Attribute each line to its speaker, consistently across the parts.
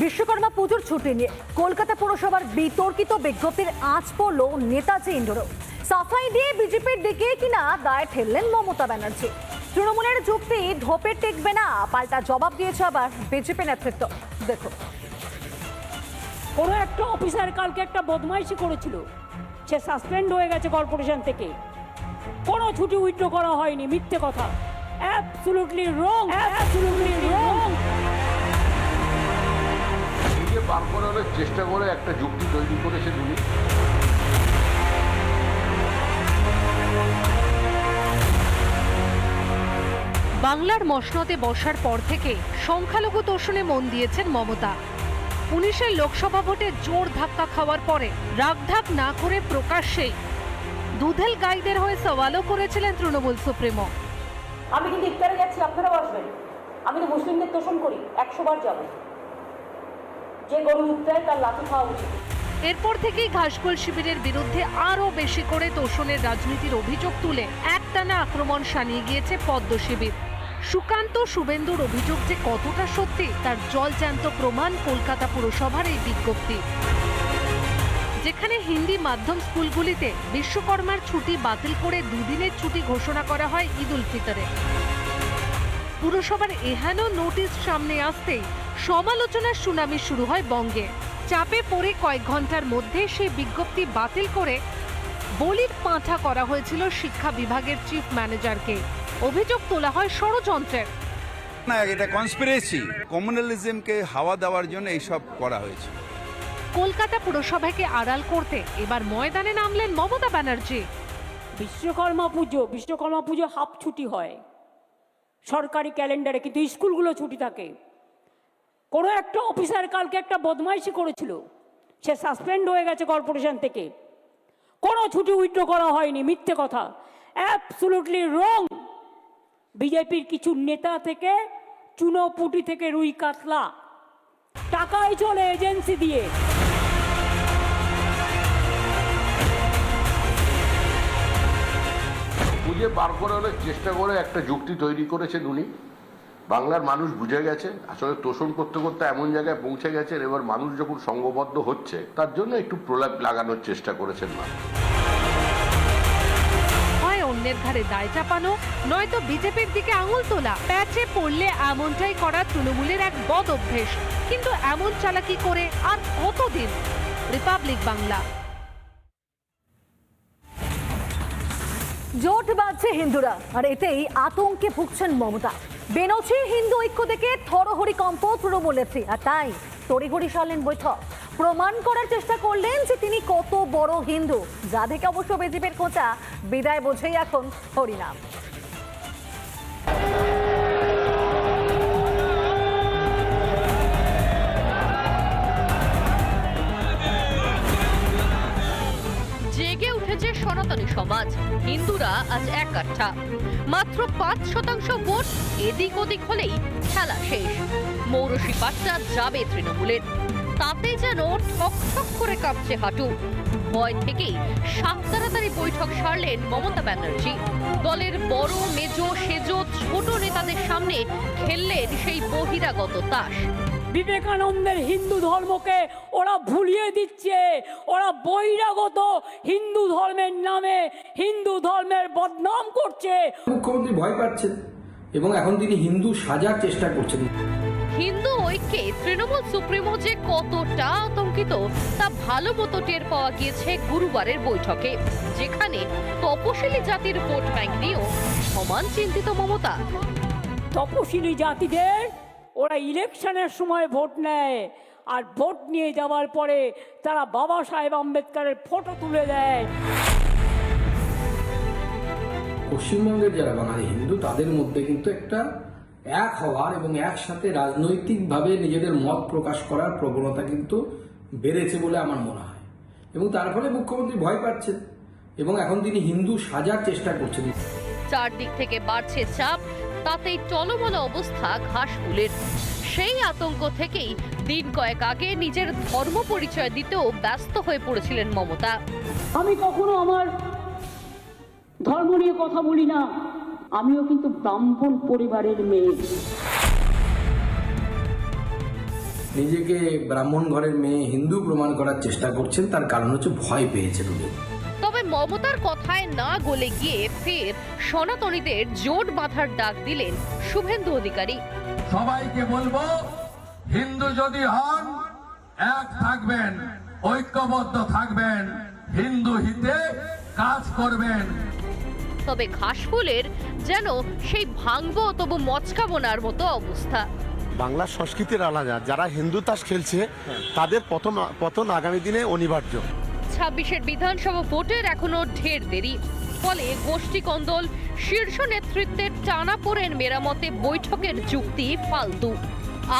Speaker 1: বিশ্বকর্মা পুজোর ছুটি নিয়ে কলকাতা পুরসভার বিতর্কিত বিজ্ঞপ্তির আঁচ পড়ল নেতাজি ইন্ডোরও সাফাই দিয়ে বিজেপির দিকে কিনা দায় ঠেললেন মমতা ব্যানার্জি। তৃণমূলের যুক্তি ধোপে টেকবে না, পাল্টা জবাব দিয়েছে আবার বিজেপি নেতৃত্ব। দেখো
Speaker 2: কোনো একটা অফিসার কালকে একটা বদমাইশি করেছিল। সে সাসপেন্ড হয়ে গেছে কর্পোরেশন থেকে। কোনো ছুটি উইথড্র করা হয়নি, মিথ্যে কথা। অ্যাবসলুটলি রং অ্যাবসলুটলি রং
Speaker 3: বার চেষ্টা করে একটা যুক্তি তৈরি করেছেন উনি
Speaker 4: বাংলার মসনদে বসার পর থেকে সংখ্যালঘু তোষণে মন দিয়েছেন মমতা। উনিশের লোকসভা ভোটে জোর ধাক্কা খাওয়ার পরে রাগঢাক না করে প্রকাশ্যেই দুধেল গাইদের হয়ে সওয়ালও করেছিলেন তৃণমূল সুপ্রিমো।
Speaker 2: আমি কিন্তু ইফতারে যাচ্ছি আপনারাও আসবেন। আমি তো মুসলিমদের তোষণ করি একশো বার যাব। যে গরু ইফতারে তার লাঠি খাওয়া উচিত।
Speaker 4: এরপর থেকেই ঘাসফুল শিবিরের বিরুদ্ধে আরও বেশি করে তোষণের রাজনীতির অভিযোগ তুলে একটানা আক্রমণ সানিয়ে গিয়েছে পদ্ম শিবির। সুকান্ত শুভেন্দুর অভিযোগ যে কতটা সত্যি, তার জলজ্যান্ত প্রমাণ কলকাতা পুরসভার এই বিজ্ঞপ্তি। যেখানে হিন্দি মাধ্যম স্কুলগুলিতে বিশ্বকর্মার ছুটি বাতিল করে দুদিনের ছুটি ঘোষণা করা হয় ঈদ উল ফিতরে। পুরসভার এহেন নোটিশ সামনে আসতেই সমালোচনার সুনামি শুরু হয় বঙ্গে। চাপে পড়ে কয়েক ঘণ্টার মধ্যে সেই বিজ্ঞপ্তি বাতিল করে বলির পাঁঠা করা হয়েছিল শিক্ষা বিভাগের চিফ ম্যানেজারকে। অভিযোগ তোলা হয় ষড়যন্ত্রের।
Speaker 5: না এটা কনস্পিরেসি কমিউনালিজমকে হাওয়া দেওয়ার জন্য এইসব করা হয়েছে।
Speaker 4: কলকাতা পুরসভাকে আড়াল করতে এবার ময়দানে নামলেন মমতা ব্যানার্জি।
Speaker 2: বিশ্বকর্মা পুজো বিশ্বকর্মা পুজো হাফ ছুটি হয়। সরকারি ক্যালেন্ডারে, কিন্তু স্কুলগুলো ছুটি থাকে। কোনো একটা অফিসার কালকে একটা বদমাইশি করেছিল। সে সাসপেন্ড হয়ে গেছে কর্পোরেশন থেকে। কোনো ছুটি উইথড্র করা হয়নি, মিথ্যে কথা। Absolutely wrong. বিজেপির কিছু নেতা থেকে, চুনোপুটি থেকে রুই কাতলা। টাকাই চলে এজেন্সি দিয়ে।
Speaker 3: খুঁজে বার করানোর চেষ্টা করে একটা যুক্তি তৈরি করেছেন উনি। বাংলার মানুষ বুঝে গেছে, আসলে তোষণ করতে করতে এমন জায়গায় পৌঁছে গেছেন এবার মানুষ যখন সঙ্গবদ্ধ হচ্ছে, তার জন্য একটু প্রলাপ লাগানোর চেষ্টা করেছেন মানুষ
Speaker 4: অন্যের ঘাড়ে দায় চাপানো, নয়তো বিজেপির দিকে আঙুল তোলা। প্যাচে পড়লে এমনটাই করা তৃণমূলের এক বদ অভ্যেস। কিন্তু এমন চালাকি করে আর কতদিন? রিপাবলিক বাংলা।
Speaker 1: জোট বাঁধছে হিন্দুরা, আর এতেই আতঙ্কে ভুগছেন মমতা। বেনচির হিন্দু ঐক্য দেখে থরহরিকম্প তৃণমূল নেত্রী, আর তাই তড়িঘড়ি সারলেন বৈঠক। প্রমাণ করার চেষ্টা করলেন যে তিনি কত বড় হিন্দু। যা দেখে অবশ্য বিজেপির খোঁচা, বিদায় বোঝেই এখন হরিনাম।
Speaker 6: সনাতনী সমাজ। হিন্দুরা আজ এক কাঠা মাত্র পাঁচ শতাংশ ভোট এদিক ওদিক হলেই খেলা শেষ। মৌরসী পাট্টা যাবে তৃণমূলের। তাতে যেন ঠক ঠক করে কাঁপছে হাঁটু। ভয় থেকেই সাত তাড়াতাড়ি বৈঠক সারলেন মমতা ব্যানার্জি। দলের বড়, মেজ, সেজ, ছোট নেতাদের সামনে খেললেন সেই বহিরাগত তাস।
Speaker 2: বিবেকানন্দের হিন্দু ধর্মকে ওরা ভুলিয়ে দিচ্ছে। ওরা বহিরাগত হিন্দু ধর্মের নামে হিন্দু ধর্মের বদনাম করছে।
Speaker 7: মুখ্যমন্ত্রী ভয় পাচ্ছেন এবং এখন তিনি হিন্দু সাজার চেষ্টা করছেন।
Speaker 6: হিন্দু ঐক্যে তৃণমূল সুপ্রিমো যে কতটা আতঙ্কিত তা ভালো মতো টের পাওয়া গিয়েছে গুরুবারের বৈঠকে যেখানে তপশিলি জাতির ভোট ব্যাংক নিয়েও সমান চিন্তিত মমতা।
Speaker 2: তপশিলি জাতিদের ওরা ইলেকশনের সময় ভোট নেয়। আর ভোট নিয়ে যাওয়ার পরে তারা বাবা সাহেব আম্বেদকরের ফটো তুলে দেয়।
Speaker 7: পশ্চিমবঙ্গের যারা বাঙালি হিন্দু তাদের মধ্যে কিন্তু একটা এক হওয়ার এবং একসাথে রাজনৈতিকভাবে নিজেদের মত প্রকাশ করার প্রবণতা কিন্তু বেড়েছে বলে আমার মনে হয়। এবং তার ফলে মুখ্যমন্ত্রী ভয় পাচ্ছেন এবং এখন তিনি হিন্দু সাজার চেষ্টা করছেন।
Speaker 6: চারদিক থেকে বাড়ছে চাপ তাতেই টলমল অবস্থা ঘাসফুলের। সেই আতঙ্ক থেকেই দিন কয়েক আগে নিজের ধর্ম পরিচয় দিতেও ব্যস্ত হয়ে পড়েছিলেন মমতা।
Speaker 2: আমি কখনো আমার ধর্ম নিয়ে কথা বলি না। আমিও কিন্তু ব্রাহ্মণ পরিবারের মেয়ে।
Speaker 7: নিজেকে ব্রাহ্মণ ঘরের মেয়ে হিন্দু প্রমাণ করার চেষ্টা করছেন তার কারণ হচ্ছে ভয় পেয়েছেন উনি।
Speaker 6: মমতার কথায় না গলে গিয়ে ফের সনাতনীদের জোট বাঁধার ডাক দিলেন শুভেন্দু অধিকারী।
Speaker 8: সবাইকে বলব হিন্দু যদি হন এক থাকবেন ঐক্যবদ্ধ থাকবেন হিন্দু হিতে কাজ করবেন।
Speaker 6: তবে ঘাসফুলের যেন সেই ভাঙবো তবু মচকাবো নার মতো অবস্থা।
Speaker 9: বাংলার সংস্কৃতির আলাদা যারা হিন্দু তাস খেলছে তাদের পতন পতন আগামী দিনে অনিবার্য।
Speaker 6: ছাব্বিশের বিধানসভা ভোটের এখনও ঢের দেরি। ফলে গোষ্ঠী কন্দল শীর্ষ নেতৃত্বের টানাপোড়েন মেরামতে বৈঠকের যুক্তি ফালতু।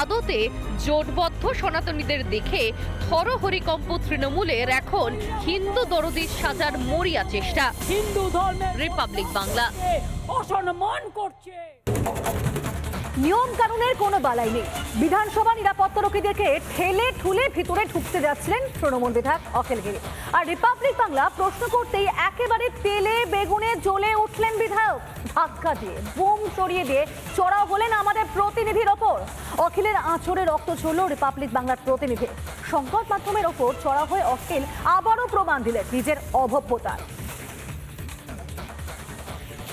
Speaker 6: আদতে জোটবদ্ধ সনাতনীদের দেখে থরহরিকম্প তৃণমূলের এখন হিন্দু দরদির সাজার মরিয়া চেষ্টা।
Speaker 2: হিন্দু ধর্মের
Speaker 6: রিপাবলিক বাংলা।
Speaker 2: অসম্মান করছে।
Speaker 1: নিয়ম কানুনের কোনো বালাই নেই। বিধানসভা নিরাপত্তারক্ষীদেরকে ঠেলে ঠুলে ভিতরে ঢুকতে যাচ্ছিলেন তৃণমূল বিধায়ক অখিল গিরি। আর রিপাবলিক বাংলা প্রশ্ন করতেই একেবারে তেলে, বেগুনে জ্বলে উঠলেন বিধায়ক। ধাক্কা দিয়ে, বোম সরিয়ে দিয়ে চড়াও হলেন আমাদের প্রতিনিধির ওপর। অখিলের আঁচড়ে রক্ত ঝরল রিপাবলিক বাংলার প্রতিনিধি। সংবাদ মাধ্যমের ওপর চড়া হয়ে অখিল আবারও প্রমাণ দিলেন নিজের অভব্যতার।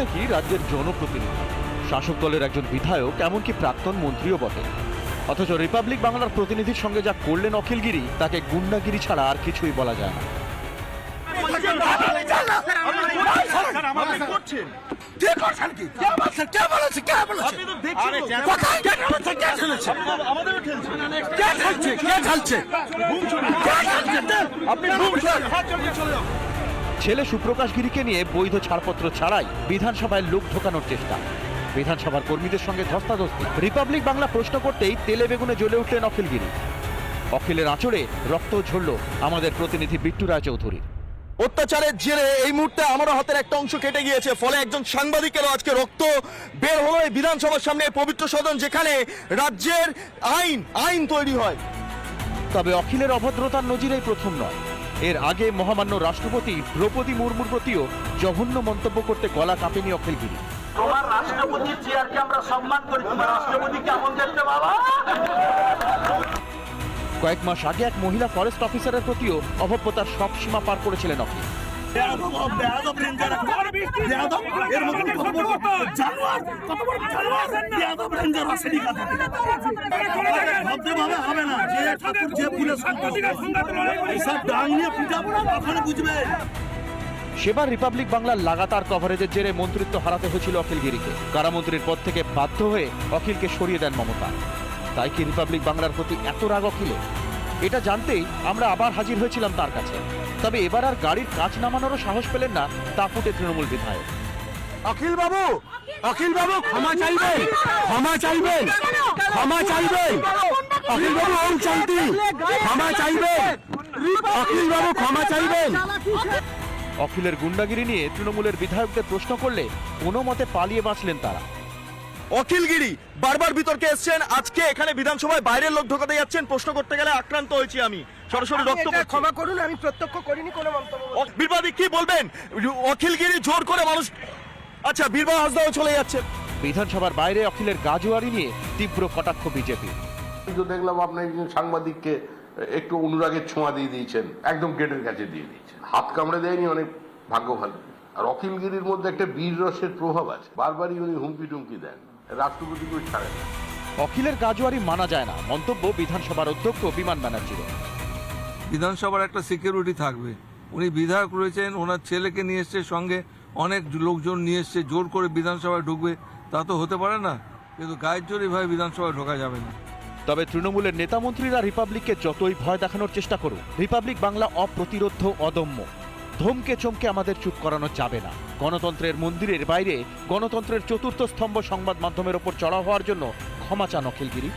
Speaker 10: নাকি রাজ্যের জনপ্রতিনিধি? শাসক দলের একজন বিধায়ক এমনকি প্রাক্তন মন্ত্রীও বটে। অথচ রিপাবলিক বাংলার প্রতিনিধির সঙ্গে যা করলেন অখিলগিরি তাকে গুন্ডাগিরি ছাড়া আর কিছুই বলা যায় না।
Speaker 11: আপনি
Speaker 10: ছেলে সুপ্রকাশ গিরিকে নিয়ে বৈধ ছাড়পত্র ছাড়াই বিধানসভায় লোক ঢোকানোর চেষ্টা। বিধানসভার কর্মীদের সঙ্গে ধস্তাধস্তি। রিপাবলিক বাংলা প্রশ্ন করতেই তেলে বেগুনে জ্বলে উঠলেন অখিলগিরি অখিলের আঁচড়ে রক্ত ঝরল আমাদের প্রতিনিধি বিট্টু রায়চৌধুরী
Speaker 9: অত্যাচারের জেরে এই মুহূর্তে আমারও হাতের একটা অংশ কেটে গিয়েছে ফলে একজন সাংবাদিকেরও আজকে রক্ত বের হলো এই বিধানসভার সামনে পবিত্র সদন যেখানে রাজ্যের আইন আইন তৈরি হয়।
Speaker 10: তবে অখিলের অভদ্রতার নজিরেই প্রথম নয়। এর আগে মহামান্য রাষ্ট্রপতি দ্রৌপদী মুর্মুর প্রতিও জঘন্য মন্তব্য করতে গলা কাঁপেনি অখিলগিরি
Speaker 11: তোমার রাষ্ট্রপতির চেয়ারকে আমরা সম্মান করি তোমার রাষ্ট্রপতিকে দেখতে বাবা?
Speaker 10: কয়েক মাস আগে এক মহিলা ফরেস্ট অফিসারের প্রতিও অভব্যতার সব সীমা পার করেছিলেন অখিল।
Speaker 11: হবে না। যে ঠাকুর যে এইসব ডাং নিয়ে পিটাবো না তখন বুঝবে?
Speaker 10: সেবার রিপাবলিক বাংলার লাগাতার কভারেজের জেরে মন্ত্রিত্ব হারাতে হয়েছিল অখিলগিরিকে। কারামন্ত্রীর পদ থেকে বাধ্য হয়ে অখিলকে সরিয়ে দেন মমতা। তাই কি রিপাবলিক বাংলার প্রতি এত রাগ অখিলে এটা জানতেই আমরা আবার হাজির হয়েছিলাম তার কাছে। তবে এবার আর গাড়ির কাজ নামানোরও সাহস পেলেন না তা ফুটে তৃণমূল বিধায়ক।
Speaker 9: অখিল বাবু অখিল বাবু ক্ষমা চাইবেন ক্ষমা চাইবেন ক্ষমা চাইবেন অখিল বাবু ওম শান্তি! ক্ষমা চাইবেন অখিল বাবু ক্ষমা চাইবেন
Speaker 10: অখিলের গুন্ডাগিরি নিয়ে তৃণমূলের বিধায়কদের প্রশ্ন করলে কোনো মতে পালিয়ে বাঁচলেন তারা।
Speaker 9: অখিলগিরি বারবার বিতর্কে এসছেন। আজকে এখানে বিধানসভায় বাইরের লোক ঢোকাতে যাচ্ছেন। প্রশ্ন করতে গেলে আক্রান্ত হয়েছি আমি। সরাসরি রক্ত ক্ষমা করুন আমি প্রত্যক্ষ করিনি কোনো মন্তব্য বীরবাদী কি বলবেন অখিলগিরি জোর করে মানুষ আচ্ছা বীরবাহ হাসদাও চলে যাচ্ছে।
Speaker 10: বিধানসভার বাইরে অখিলের গাজোয়ারি নিয়ে তীব্র কটাক্ষ বিজেপি।
Speaker 3: কিন্তু দেখলাম আপনি একজন সাংবাদিককে একটু অনুরাগের ছোঁয়া দিয়ে দিয়েছেন। একদম গেটের কাছে দিয়ে দিয়েছেন। হাত কামড়ে দেয়নি অনেক ভাগ্য ভালো আর অখিলগিরির মধ্যে একটা বীর রসের প্রভাব আছে। বারবারই উনি হুমকি টুমকি দেন। রাষ্ট্রপতিকেও ছাড়েন না।
Speaker 10: অখিলের গাজোয়ারি মানা যায় না মন্তব্য বিধানসভার অধ্যক্ষ বিমান ব্যানার্জির
Speaker 8: বিধানসভার একটা সিকিউরিটি থাকবে। উনি বিধায়ক রয়েছেন ওনার ছেলেকে নিয়ে এসছে সঙ্গে অনেক লোকজন নিয়ে এসছে জোর করে বিধানসভায় ঢুকবে তা তো হতে পারে না। কিন্তু গায়ের জোর এভাবে বিধানসভায় ঢোকা যাবে না।
Speaker 10: তবে তৃণমূলের নেতামন্ত্রীরা রিপাবলিককে যতই ভয় দেখানোর চেষ্টা করুক রিপাবলিক বাংলা অপ্রতিরোধ্য অদম্য। ধমকে চমকে আমাদের চুপ করানো যাবে না। গণতন্ত্রের মন্দিরের বাইরে গণতন্ত্রের চতুর্থ স্তম্ভ সংবাদ মাধ্যমের ওপর চড়া হওয়ার জন্য ক্ষমা চান অখিলগিরি।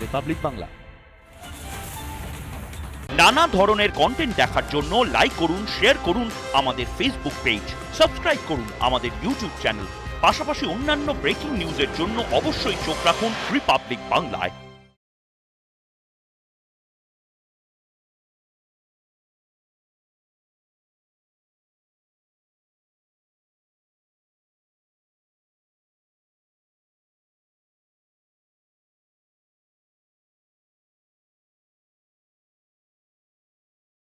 Speaker 10: রিপাবলিক বাংলা।
Speaker 12: নানা ধরনের কন্টেন্ট দেখার জন্য লাইক করুন শেয়ার করুন আমাদের ফেসবুক পেজ সাবস্ক্রাইব করুন আমাদের ইউটিউব চ্যানেল পাশাপাশি অন্যান্য ব্রেকিং নিউজের জন্য অবশ্যই চোখ রাখুন রিপাবলিক বাংলায়